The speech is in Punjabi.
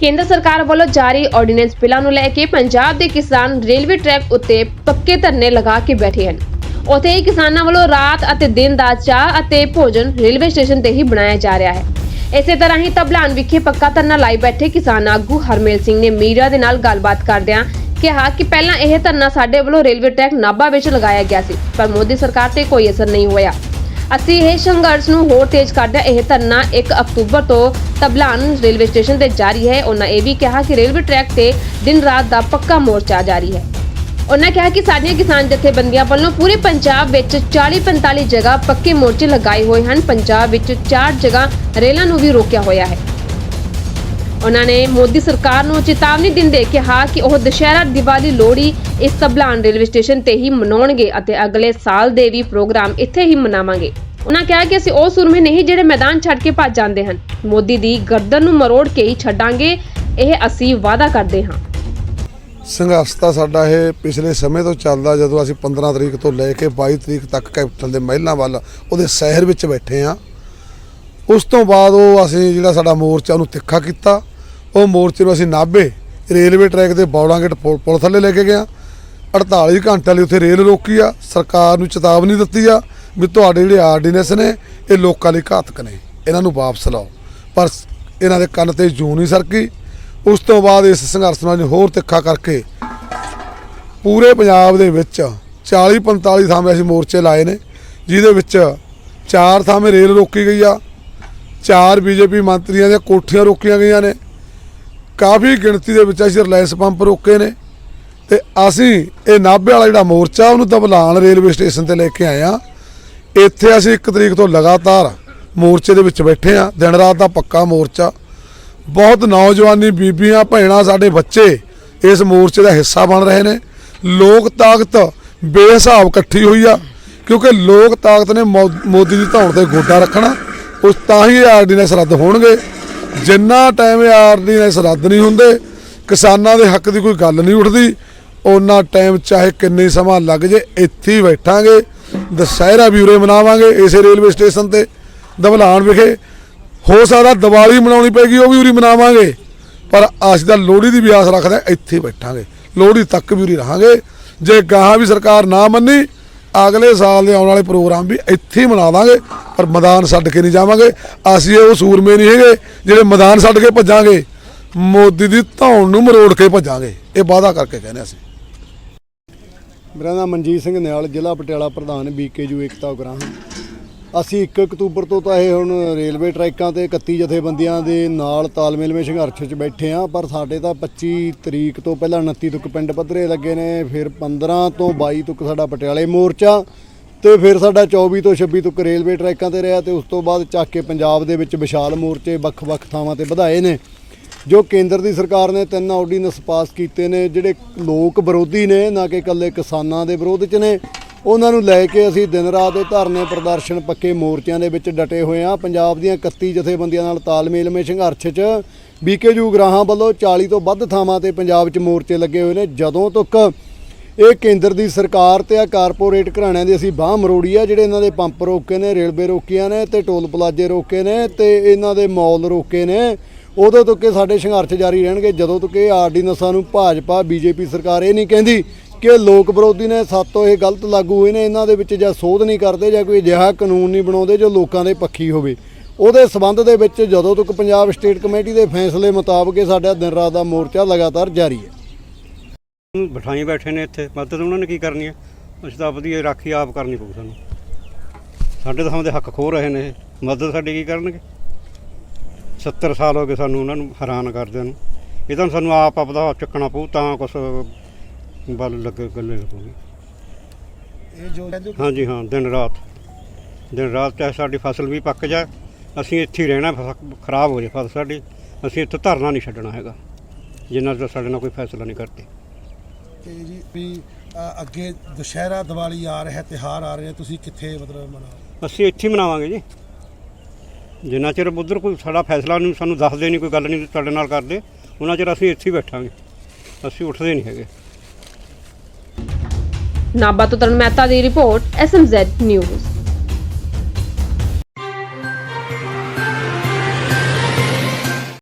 ਕੇਂਦਰ ਸਰਕਾਰ ਵੱਲੋਂ ਜਾਰੀ ਆਰਡੀਨੈਂਸ ਬਿੱਲਾਂ ਨੂੰ ਲੈ ਕੇ ਪੰਜਾਬ ਦੇ ਕਿਸਾਨ ਰੇਲਵੇ ਟਰੈਕ ਉੱਤੇ ਪੱਕੇ ਧਰਨੇ ਲਗਾ ਕੇ ਬੈਠੇ ਹਨ। ਉੱਥੇ ਹੀ ਕਿਸਾਨਾਂ ਵੱਲੋਂ ਰਾਤ ਅਤੇ ਦਿਨ ਦਾ ਚਾਹ ਅਤੇ ਭੋਜਨ ਰੇਲਵੇ ਸਟੇਸ਼ਨ ਤੇ ਹੀ ਬਣਾਇਆ ਜਾ ਰਿਹਾ ਹੈ। ਇਸੇ ਤਰ੍ਹਾਂ ਹੀ ਤਬਲਾਨ ਵਿਖੇ ਪੱਕਾ ਧਰਨਾ ਲਾਈ ਬੈਠੇ ਕਿਸਾਨ ਆਗੂ ਹਰਮੇਲ ਸਿੰਘ ਨੇ ਮੀਡੀਆ ਦੇ ਨਾਲ ਗੱਲਬਾਤ ਕਰਦਿਆਂ ਕਿਹਾ ਕਿ ਪਹਿਲਾਂ ਇਹ ਧਰਨਾ ਸਾਡੇ ਵੱਲੋਂ ਰੇਲਵੇ ਟਰੈਕ ਨਾਭਾ ਵਿੱਚ ਲਗਾਇਆ ਗਿਆ ਸੀ, ਪਰ ਮੋਦੀ ਸਰਕਾਰ ਤੇ ਕੋਈ ਅਸਰ ਨਹੀਂ ਹੋਇਆ। ਅਸੀਂ ਇਹ ਸੰਘਰਸ਼ ਨੂੰ ਹੋਰ ਤੇਜ਼ ਕਰਦਿਆਂ ਇਹ ਧਰਨਾ 1 ਅਕਤੂਬਰ ਤੋਂ ਤਬਲਾਨ ਰੇਲਵੇ ਸਟੇਸ਼ਨ ਤੇ ਜਾਰੀ ਹੈ। ਉਹਨਾਂ ਇਹ ਵੀ ਕਿਹਾ ਕਿ ਰੇਲਵੇ ਟਰੈਕ ਤੇ ਦਿਨ ਰਾਤ ਦਾ ਪੱਕਾ ਮੋਰਚਾ ਜਾਰੀ ਹੈ। ਉਹਨਾਂ ਕਿਹਾ ਕਿ ਸਾਡੀਆਂ ਕਿਸਾਨ ਜਥੇਬੰਦੀਆਂ ਵੱਲੋਂ ਪੂਰੇ ਪੰਜਾਬ ਵਿੱਚ 40-45 ਜਗ੍ਹਾ ਪੱਕੇ ਮੋਰਚੇ ਲਗਾਏ ਹੋਏ ਹਨ। ਪੰਜਾਬ ਵਿੱਚ 4 ਜਗ੍ਹਾ ਰੇਲਾਂ ਨੂੰ ਵੀ ਰੋਕਿਆ ਹੋਇਆ ਹੈ। ਉਹਨਾਂ ਨੇ ਮੋਦੀ ਸਰਕਾਰ ਨੂੰ ਚੇਤਾਵਨੀ ਦਿੰਦੇ ਕਿਹਾ ਕਿ ਉਹ ਦੁਸ਼ਹਿਰਾ ਦੀਵਾਲੀ ਲੋਹੜੀ ਇਸ ਤਬਲਾਨ ਰੇਲਵੇ ਸਟੇਸ਼ਨ ਤੇ ਹੀ ਮਨਾਉਣਗੇ ਅਤੇ ਅਗਲੇ ਸਾਲ ਦੇ ਵੀ ਪ੍ਰੋਗਰਾਮ ਇੱਥੇ ਹੀ ਮਨਾਵਾਂਗੇ। ਉਹਨਾਂ ਕਿਹਾ ਕਿ ਅਸੀਂ ਉਹ ਸੂਰਮੇ ਨਹੀਂ ਜਿਹੜੇ ਮੈਦਾਨ ਛੱਡ ਕੇ ਭੱਜ ਜਾਂਦੇ ਹਨ। ਮੋਦੀ ਦੀ ਗਰਦਨ ਨੂੰ ਮਰੋੜ ਕੇ ਹੀ ਛੱਡਾਂਗੇ। ਇਹ ਅਸੀਂ ਵਾਅਦਾ ਕਰਦੇ ਹਾਂ। ਸੰਘਰਸ਼ ਤਾਂ ਸਾਡਾ ਇਹ ਪਿਛਲੇ ਸਮੇਂ ਤੋਂ ਚੱਲਦਾ ਜਦੋਂ ਅਸੀਂ 15 ਤਰੀਕ ਤੋਂ ਲੈ ਕੇ 22 ਤਰੀਕ ਤੱਕ ਕੈਪੀਟਲ ਦੇ ਮਹਿਲਾਂ ਵੱਲ ਉਹਦੇ ਸ਼ਹਿਰ ਵਿੱਚ ਬੈਠੇ ਆ ਉਸ ਤੋਂ ਬਾਅਦ ਉਹ ਅਸੀਂ ਜਿਹੜਾ ਸਾਡਾ ਮੋਰਚਾ ਉਹਨੂੰ ਤਿੱਖਾ ਕੀਤਾ। ਉਹ ਮੋਰਚੇ ਨੂੰ ਅਸੀਂ ਨਾਭੇ, ਰੇਲਵੇ ਟਰੈਕ ਦੇ ਬੌੜਾਂਗੇਟ ਪੁਲ ਪੁਲ ਥੱਲੇ ਲੈ ਕੇ ਗਿਆ 48 ਘੰਟੇ ਲਈ ਉੱਥੇ ਰੇਲ ਰੋਕੀ ਆ। ਸਰਕਾਰ ਨੂੰ ਚੇਤਾਵਨੀ ਦਿੱਤੀ ਆ। ਵੀ ਤੁਹਾਡੇ ਜਿਹੜੇ ਆਰਡੀਨੈਂਸ ਨੇ, ਇਹ ਲੋਕਾਂ ਲਈ ਘਾਤਕ ਨੇ। ਇਹਨਾਂ ਨੂੰ ਵਾਪਸ ਲਾਓ। ਪਰ ਇਹਨਾਂ ਦੇ ਕੰਨ ਤੇ ਜੂੰ ਨਹੀਂ ਸਰਕੀ। ਉਸ ਤੋਂ ਬਾਅਦ ਇਸ ਸੰਘਰਸ਼ ਨੂੰ ਹੋਰ ਤਿੱਖਾ ਕਰਕੇ ਪੂਰੇ ਪੰਜਾਬ ਦੇ ਵਿੱਚ 40 45 ਥਾਵੇਂ ਅਸੀਂ ਮੋਰਚੇ ਲਾਏ ਨੇ, ਜਿਹਦੇ ਵਿੱਚ ਚਾਰ ਥਾਵੇਂ ਰੇਲ ਰੋਕੀ ਗਈ ਆ, ਚਾਰ ਬੀਜੇਪੀ ਮੰਤਰੀਆਂ ਦੀਆਂ ਕੋਠੀਆਂ ਰੋਕੀਆਂ ਗਈਆਂ ਨੇ। ਕਾਫੀ ਗਿਣਤੀ ਦੇ ਵਿੱਚ ਅਸੀਂ ਰਿਲਾਇੰਸ ਪੰਪ ਰੋਕੇ ਨੇ ਤੇ ਅਸੀਂ ਇਹ ਨਾਭੇ ਵਾਲਾ ਜਿਹੜਾ ਮੋਰਚਾ, ਉਹਨੂੰ ਦਬਲਾਨ ਰੇਲਵੇ ਸਟੇਸ਼ਨ ਤੇ ਲੈ ਕੇ ਆਏ ਆ। ਇੱਥੇ ਅਸੀਂ 1 ਤਰੀਕ ਤੋਂ ਲਗਾਤਾਰ ਮੋਰਚੇ ਦੇ ਵਿੱਚ ਬੈਠੇ ਆ ਦਿਨ ਰਾਤ ਦਾ ਪੱਕਾ ਮੋਰਚਾ। ਬਹੁਤ ਨੌਜਵਾਨੀ ਬੀਬੀਆਂ, ਭੈਣਾਂ, ਸਾਡੇ ਬੱਚੇ ਇਸ ਮੋਰਚੇ ਦਾ ਹਿੱਸਾ ਬਣ ਰਹੇ ਨੇ। ਲੋਕ ਤਾਕਤ ਬੇਹਿਸਾਬ ਇਕੱਠੀ ਹੋਈ ਆ, ਕਿਉਂਕਿ ਲੋਕ ਤਾਕਤ ਨੇ ਮੋ- ਮੋਦੀ ਦੀ ਧੌਣ ਤੇ ਗੋਡਾ ਰੱਖਣਾ। ਉਸ ਤਾਂ ਹੀ ਇਹ ਆਰਡੀਨੈਂਸ ਰੱਦ ਹੋਣਗੇ। ਜਿੰਨਾ ਟਾਈਮ ਇਹ ਆਰਡੀਨੈਂਸ ਰੱਦ ਨਹੀਂ ਹੁੰਦੇ, ਕਿਸਾਨਾਂ ਦੇ ਹੱਕ ਦੀ ਕੋਈ ਗੱਲ ਨਹੀਂ ਉੱਠਦੀ। ਉਹਨਾਂ ਟਾਈਮ ਚਾਹੇ ਕਿੰਨੇ ਸਮਾਂ ਲੱਗ ਜੇ, ਇੱਥੇ ਹੀ ਬੈਠਾਂਗੇ। ਦੁਸਹਿਰਾ ਵੀ ਉਰੇ ਮਨਾਵਾਂਗੇ ਇਸੇ ਰੇਲਵੇ ਸਟੇਸ਼ਨ ਤੇ ਦਵਲਾਨ ਵਿਖੇ। ਹੋ ਸਕਦਾ ਦੀਵਾਲੀ ਮਨਾਉਣੀ ਪੈਗੀ ਉਹ ਵੀ ਉਰੀ ਮਨਾਵਾਂਗੇ। ਪਰ ਅਸੀਂ ਤਾਂ ਲੋਹੜੀ ਦੀ ਵੀ ਆਸ ਰੱਖਦੇ ਹਾਂ, ਇੱਥੇ ਬੈਠਾਂਗੇ। ਲੋਹੜੀ ਤੱਕ ਵੀ ਉਰੀ ਰਹਾਂਗੇ। ਜੇ ਗਾਹਾਂ ਵੀ ਸਰਕਾਰ ਨਾ ਮੰਨੀ ਅਗਲੇ ਸਾਲ ਦੇ ਆਉਣ ਵਾਲੇ ਪ੍ਰੋਗਰਾਮ ਵੀ ਇੱਥੇ ਹੀ ਮਨਾ ਦਾਂਗੇ ਪਰ ਮੈਦਾਨ ਛੱਡ ਕੇ ਨਹੀਂ ਜਾਵਾਂਗੇ। ਅਸੀਂ ਉਹ ਸੂਰਮੇ ਨਹੀਂ ਹੈਗੇ ਜਿਹੜੇ ਮੈਦਾਨ ਛੱਡ ਕੇ ਭੱਜਾਂਗੇ ਮੋਦੀ ਦੀ ਧੌਣ ਨੂੰ ਮਰੋੜ ਕੇ ਭੱਜਾਂਗੇ। ਇਹ ਵਾਅਦਾ ਕਰਕੇ ਕਹਿੰਦੇ ਅਸੀਂ। ਮੇਰਾ ਨਾਮ ਮਨਜੀਤ ਸਿੰਘ ਨਿਆਲ, ਜ਼ਿਲ੍ਹਾ ਪਟਿਆਲਾ ਪ੍ਰਧਾਨ ਬੀਕੇਯੂ ਏਕਤਾ ਉਗਰਾਹਾਂ ਅਸੀਂ 1 ਅਕਤੂਬਰ ਤੋਂ ਤਾਂ ਇਹ ਹੁਣ ਰੇਲਵੇ ਟਰੈਕਾਂ ਤੇ 31 ਜਥੇਬੰਦੀਆਂ ਦੇ ਨਾਲ ਤਾਲਮੇਲ ਵਿੱਚ ਸੰਘਰਸ਼ 'ਚ ਬੈਠੇ ਆ ਪਰ ਸਾਡੇ ਤਾਂ 25 ਤਰੀਕ ਤੋਂ ਪਹਿਲਾਂ 29 ਤੱਕ ਪਿੰਡ ਪੱਧਰੇ ਲੱਗੇ ਨੇ, ਫਿਰ 15 ਤੋਂ 22 ਤੱਕ ਸਾਡਾ ਪਟਿਆਲੇ ਮੋਰਚਾ ਤੇ ਫਿਰ ਸਾਡਾ 24 ਤੋਂ 26 ਤੱਕ ਰੇਲਵੇ ਟਰੈਕਾਂ ਤੇ ਰਿਹਾ ਤੇ ਉਸ ਤੋਂ ਬਾਅਦ ਚੱਕ ਕੇ ਪੰਜਾਬ ਦੇ ਵਿੱਚ ਵਿਸ਼ਾਲ ਮੋਰਚੇ ਵੱਖ-ਵੱਖ ਥਾਵਾਂ ਤੇ ਵਧਾਏ ਨੇ। ਜੋ ਕੇਂਦਰ ਦੀ ਸਰਕਾਰ ਨੇ ਤਿੰਨ ਆਰਡੀਨੈਂਸ ਪਾਸ ਕੀਤੇ ਨੇ, ਜਿਹੜੇ ਲੋਕ ਵਿਰੋਧੀ ਨੇ, ਨਾ ਕਿ ਇਕੱਲੇ ਕਿਸਾਨਾਂ ਦੇ ਵਿਰੋਧ 'ਚ ਨੇ, ਉਹਨਾਂ ਨੂੰ ਲੈ ਕੇ ਅਸੀਂ ਦਿਨ ਰਾਤ ਦੇ ਧਰਨੇ ਪ੍ਰਦਰਸ਼ਨ ਪੱਕੇ ਮੋਰਚਿਆਂ ਦੇ ਵਿੱਚ ਡਟੇ ਹੋਏ ਆ ਪੰਜਾਬ ਦੀਆਂ 31 ਜਥੇਬੰਦੀਆਂ ਨਾਲ ਤਾਲਮੇਲ ਮੇ ਸੰਘਰਸ਼ 'ਚ ਬੀਕੇਯੂ ਗਰਾਹਾਂ ਵੱਲੋਂ 40 ਤੋਂ ਵੱਧ ਥਾਵਾਂ ਤੇ ਪੰਜਾਬ 'ਚ ਮੋਰਚੇ ਲੱਗੇ ਹੋਏ ਨੇ। ਜਦੋਂ ਤੱਕ ਇਹ ਕੇਂਦਰ ਦੀ ਸਰਕਾਰ ਤੇ ਆ ਕਾਰਪੋਰੇਟ ਘਰਾਣਿਆਂ ਦੀ ਅਸੀਂ ਬਾਹ ਮਰੋੜੀ ਆ, ਜਿਹੜੇ ਇਹਨਾਂ ਦੇ ਪੰਪ ਰੋਕੇ ਨੇ, ਰੇਲਵੇ ਰੋਕੀਆਂ ਨੇ ਤੇ ਟੋਲ ਪਲਾਜ਼ੇ ਰੋਕੇ ਨੇ ਤੇ ਇਹਨਾਂ ਦੇ ਮਾਲ ਰੋਕੇ ਨੇ। ਉਦੋਂ ਤੱਕ ਇਹ ਸਾਡੇ ਸੰਘਰਸ਼ ਜਾਰੀ ਰਹਿਣਗੇ। ਜਦੋਂ ਤੱਕ ਇਹ ਆਰਡੀਨੈਂਸਾਂ ਨੂੰ ਭਾਜਪਾ, ਬੀਜੇਪੀ ਸਰਕਾਰ ਇਹ ਨਹੀਂ ਕਹਿੰਦੀ ਕਿ ਲੋਕ ਵਿਰੋਧੀ ਨੇ ਸਾਤੋਂ ਇਹ ਗਲਤ ਲਾਗੂ ਹੋਏ ਨੇ, ਇਹਨਾਂ ਦੇ ਵਿੱਚ ਜਾਂ ਸੋਧ ਨਹੀਂ ਕਰਦੇ ਜਾਂ ਕੋਈ ਅਜਿਹਾ ਕਾਨੂੰਨ ਨਹੀਂ ਬਣਾਉਂਦੇ ਜੋ ਲੋਕਾਂ ਦੇ ਪੱਖੀ ਹੋਵੇ। ਉਹਦੇ ਸਬੰਧ ਦੇ ਵਿੱਚ ਜਦੋਂ ਤੱਕ ਪੰਜਾਬ ਸਟੇਟ ਕਮੇਟੀ ਦੇ ਫੈਸਲੇ ਮੁਤਾਬਕ ਇਹ ਸਾਡਾ ਦਿਨ ਰਾਤ ਦਾ ਮੋਰਚਾ ਲਗਾਤਾਰ ਜਾਰੀ ਹੈ। ਬਿਠਾਈ ਬੈਠੇ ਨੇ ਇੱਥੇ। ਮਦਦ ਉਹਨਾਂ ਨੇ ਕੀ ਕਰਨੀ ਹੈ? ਅਸੀਂ ਤਾਂ ਆਪਦੀ ਰਾਖੀ ਆਪ ਕਰਨੀ ਪਊ ਸਾਨੂੰ। ਸਾਡੇ ਤਾਂ ਦੇ ਹੱਕ ਖੋ ਰਹੇ ਨੇ ਇਹ। ਮਦਦ ਸਾਡੀ ਕੀ ਕਰਨਗੇ? 70 ਸਾਲ ਹੋ ਗਏ ਸਾਨੂੰ ਉਹਨਾਂ ਨੂੰ ਹੈਰਾਨ ਕਰਦਿਆਂ ਨੂੰ। ਇਹ ਤਾਂ ਸਾਨੂੰ ਆਪ ਆਪਦਾ ਚੱਕਣਾ ਪਊ ਤਾਂ ਕੁਛ ਬਲ ਲੱਗੇ ਗੱਲੇ ਲੱਗੂਗੀ ਇਹ ਜੋ ਹਾਂਜੀ ਹਾਂ ਦਿਨ ਰਾਤ। ਦਿਨ ਰਾਤ ਚਾਹੇ ਸਾਡੀ ਫਸਲ ਵੀ ਪੱਕ ਜਾਏ ਅਸੀਂ ਇੱਥੇ ਹੀ ਰਹਿਣਾ ਫਸ- ਖਰਾਬ ਹੋ ਜਾਏ ਫਸਲ ਸਾਡੀ ਅਸੀਂ ਇੱਥੇ ਧਰਨਾ ਨਹੀਂ ਛੱਡਣਾ ਹੈਗਾ ਜਿੰਨਾ ਚਿਰ ਸਾਡੇ ਨਾਲ ਕੋਈ ਫੈਸਲਾ ਨਹੀਂ ਕਰਦੇ। ਤੇ ਜੀ ਵੀ ਅ, ਅੱਗੇ ਦੁਸ਼ਹਿਰਾ ਦੀਵਾਲੀ ਆ ਰਿਹਾ ਤਿਹਾਰ ਆ ਰਹੇ ਤੁਸੀਂ ਕਿੱਥੇ ਮਤਲਬ ਮਨਾਓ ਅਸੀਂ ਇੱਥੇ ਹੀ ਮਨਾਵਾਂਗੇ ਜੀ। ਜਿੰਨਾ ਚਿਰ ਉਧਰ ਕੋਈ ਸਾਡਾ ਫੈਸਲਾ ਨਹੀਂ, ਸਾਨੂੰ ਦੱਸਦੇ ਨਹੀਂ, ਕੋਈ ਗੱਲ ਨਹੀਂ ਸਾਡੇ ਨਾਲ ਕਰਦੇ, ਉਹਨਾਂ ਚਿਰ ਅਸੀਂ ਇੱਥੇ ਹੀ ਬੈਠਾਂਗੇ। ਅਸੀਂ ਉੱਠਦੇ ਨਹੀਂ ਹੈਗੇ। ਨਾਭਾ ਤੋਂ ਤਰਨ ਮਹਿਤਾ ਦੀ ਰਿਪੋਰਟ ਐਸਐਮਜ਼ੈਡ ਨਿਊਜ਼